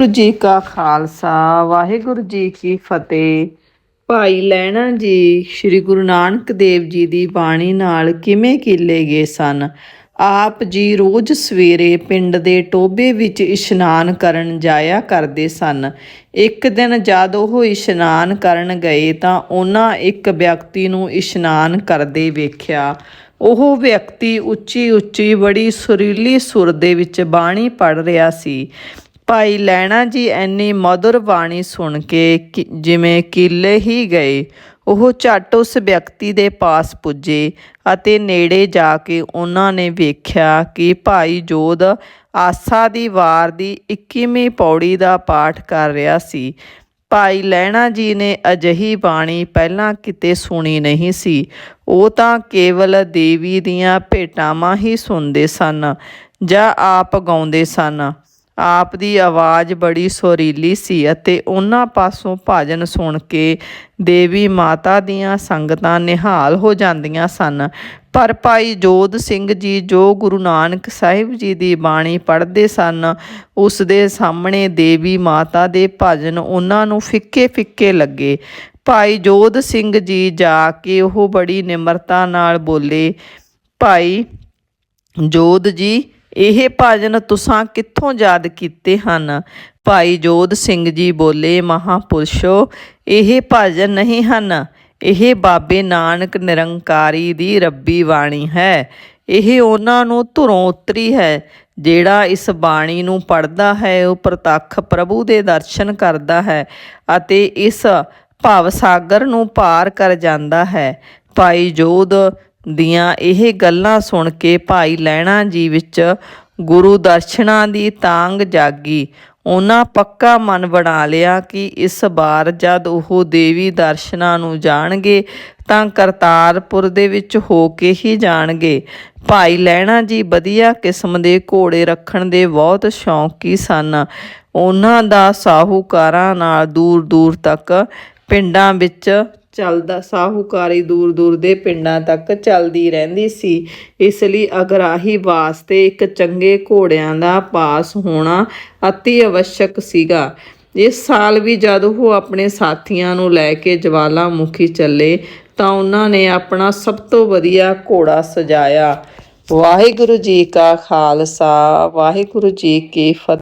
ਵਾਹਿਗੁਰੂ ਜੀ ਕਾ ਖਾਲਸਾ, ਵਾਹਿਗੁਰੂ ਜੀ ਕੀ ਫਤਿਹ। ਭਾਈ ਲਹਿਣਾ ਜੀ, ਸ੍ਰੀ ਗੁਰੂ ਨਾਨਕ ਦੇਵ ਜੀ ਦੀ ਬਾਣੀ ਨਾਲ ਕਿਵੇਂ ਕੀਲੇ ਗਏ ਸਨ? ਆਪ ਜੀ ਰੋਜ਼ ਸਵੇਰੇ ਪਿੰਡ ਦੇ ਟੋਬੇ ਵਿੱਚ ਇਸ਼ਨਾਨ ਕਰਨ ਜਾਇਆ ਕਰਦੇ ਸਨ। ਇੱਕ ਦਿਨ ਜਦ ਉਹ ਇਸ਼ਨਾਨ ਕਰਨ ਗਏ ਤਾਂ ਉਹਨਾਂ ਇੱਕ ਵਿਅਕਤੀ ਨੂੰ ਇਸ਼ਨਾਨ ਕਰਦੇ ਵੇਖਿਆ। ਉਹ ਵਿਅਕਤੀ ਉੱਚੀ ਉੱਚੀ ਬੜੀ ਸੁਰੀਲੀ ਸੁਰ ਦੇ ਵਿੱਚ ਬਾਣੀ ਪੜ ਰਿਹਾ ਸੀ। ਭਾਈ ਲੈਣਾ ਜੀ, ਐਨੀ ਮధుਰ ਬਾਣੀ ਸੁਣ ਕੇ ਕਿ- ਜਿਵੇਂ ਕੀਲੇ ਹੀ ਗਏ। ਉਹ ਝੱਟ ਉਸ ਵਿਅਕਤੀ ਦੇ ਪਾਸ ਪੁੱਜੇ ਅਤੇ ਨੇੜੇ ਜਾ ਕੇ ਉਹਨਾਂ ਨੇ ਵੇਖਿਆ ਕਿ ਭਾਈ ਜੋਧ ਆਸਾ ਦੀ ਵਾਰ ਦੀ 21ਵੀਂ ਪੌੜੀ ਦਾ ਪਾਠ ਕਰ ਰਿਹਾ ਸੀ। ਭਾਈ ਲਹਿਣਾ ਜੀ ਨੇ ਅਜਿਹੀ ਬਾਣੀ ਪਹਿਲਾਂ ਕਿਤੇ ਸੁਣੀ ਨਹੀਂ ਸੀ। ਉਹ ਤਾਂ ਕੇਵਲ ਦੇਵੀ ਦੀਆਂ ਭੇਟਾਵਾਂ ਹੀ ਸੁਣਦੇ ਸਨ ਜਾਂ ਆਪ ਗਾਉਂਦੇ ਸਨ। ਆਪ ਦੀ ਆਵਾਜ਼ ਬੜੀ ਸੁਰੀਲੀ ਸੀ ਅਤੇ ਉਹਨਾਂ ਪਾਸੋਂ ਭਜਨ ਸੁਣ ਕੇ ਦੇਵੀ ਮਾਤਾ ਦੀਆਂ ਸੰਗਤਾਂ ਨਿਹਾਲ ਹੋ ਜਾਂਦੀਆਂ ਸਨ। ਪਰ ਭਾਈ ਜੋਧ ਸਿੰਘ ਜੀ ਜੋ ਗੁਰੂ ਨਾਨਕ ਸਾਹਿਬ ਜੀ ਦੀ ਬਾਣੀ ਪੜ੍ਹਦੇ ਸਨ, ਉਸ ਦੇ ਸਾਹਮਣੇ ਦੇਵੀ ਮਾਤਾ ਦੇ ਭਜਨ ਉਹਨਾਂ ਨੂੰ ਫਿੱਕੇ ਫਿੱਕੇ ਲੱਗੇ। ਭਾਈ ਜੋਧ ਸਿੰਘ ਜੀ ਜਾ ਕੇ ਉਹ ਬੜੀ ਨਿਮਰਤਾ ਨਾਲ ਬੋਲੇ, ਭਾਈ ਜੋਧ ਜੀ ਇਹ ਭਜਨ ਤੁਸਾਂ ਕਿੱਥੋਂ ਯਾਦ ਕੀਤੇ ਹਨ? ਭਾਈ ਜੋਧ ਸਿੰਘ ਜੀ ਬੋਲੇ, ਮਹਾਪੁਰਸ਼ੋ, ਇਹ ਭਜਨ ਨਹੀਂ ਹਨ। ਇਹ ਬਾਬੇ ਨਾਨਕ ਨਿਰੰਕਾਰੀ ਦੀ ਰੱਬੀ ਬਾਣੀ ਹੈ। ਇਹ ਉਹਨਾਂ ਨੂੰ ਧੁਰੋਂ ਉਤਰੀ ਹੈ, ਜਿਹੜਾ ਇਸ ਬਾਣੀ ਨੂੰ ਪੜਦਾ ਹੈ, ਉਹ ਪ੍ਰਤੱਖ ਪ੍ਰਭੂ ਦੇ ਦਰਸ਼ਨ ਕਰਦਾ ਹੈ ਅਤੇ ਇਸ ਭਾਵ ਸਾਗਰ ਨੂੰ ਪਾਰ ਕਰ ਜਾਂਦਾ ਹੈ। ਭਾਈ ਜੋਧ ਦੀਆਂ ਇਹ ਗੱਲਾਂ ਸੁਣ ਕੇ ਭਾਈ ਲੈਣਾ ਜੀ ਵਿੱਚ ਗੁਰੂ ਦਰਸ਼ਨਾਂ ਦੀ ਤਾਂਗ ਜਾਗੀ। ਉਹਨਾਂ ਪੱਕਾ ਮਨ ਬਣਾ ਲਿਆ ਕਿ ਇਸ ਵਾਰ ਜਦ ਉਹ ਦੇਵੀ ਦਰਸ਼ਨਾਂ ਨੂੰ ਜਾਣਗੇ, ਤਾਂ ਕਰਤਾਰਪੁਰ ਦੇ ਵਿੱਚ ਹੋ ਕੇ ਹੀ ਜਾਣਗੇ। ਭਾਈ ਲੈਣਾ ਜੀ ਵਧੀਆ ਕਿਸਮ ਦੇ ਘੋੜੇ ਰੱਖਣ ਦੇ ਬਹੁਤ ਸ਼ੌਂਕੀ ਸਨ। ਉਹਨਾਂ ਦਾ ਸਾਹੂਕਾਰਾਂ ਨਾਲ ਦੂਰ ਦੂਰ ਤੱਕ ਪਿੰਡਾਂ ਵਿੱਚ ਚੱਲਦਾ, ਸਾਹੂਕਾਰੀ ਦੂਰ ਦੂਰ ਦੇ ਪਿੰਡਾਂ ਤੱਕ ਚੱਲਦੀ ਰਹਿੰਦੀ ਸੀ। ਇਸ ਲਈ ਅਗਰਾਹੀ ਵਾਸਤੇ ਇੱਕ ਚੰਗੇ ਘੋੜਿਆਂ ਦਾ ਪਾਸ ਹੋਣਾ ਅਤੀ ਅਵਸ਼ਕ ਸੀਗਾ। ਇਸ ਸਾਲ ਵੀ ਜਦ ਉਹ ਆਪਣੇ ਸਾਥੀਆਂ ਨੂੰ ਲੈ ਕੇ ਜਵਾਲਾਮੁਖੀ ਚੱਲੇ, ਤਾਂ ਉਹਨਾਂ ਨੇ ਆਪਣਾ ਸਭ ਤੋਂ ਵਧੀਆ ਘੋੜਾ ਸਜਾਇਆ। ਵਾਹਿਗੁਰੂ ਜੀ ਕਾ ਖਾਲਸਾ, ਵਾਹਿਗੁਰੂ ਜੀ ਕੀ ਫਤਿਹ।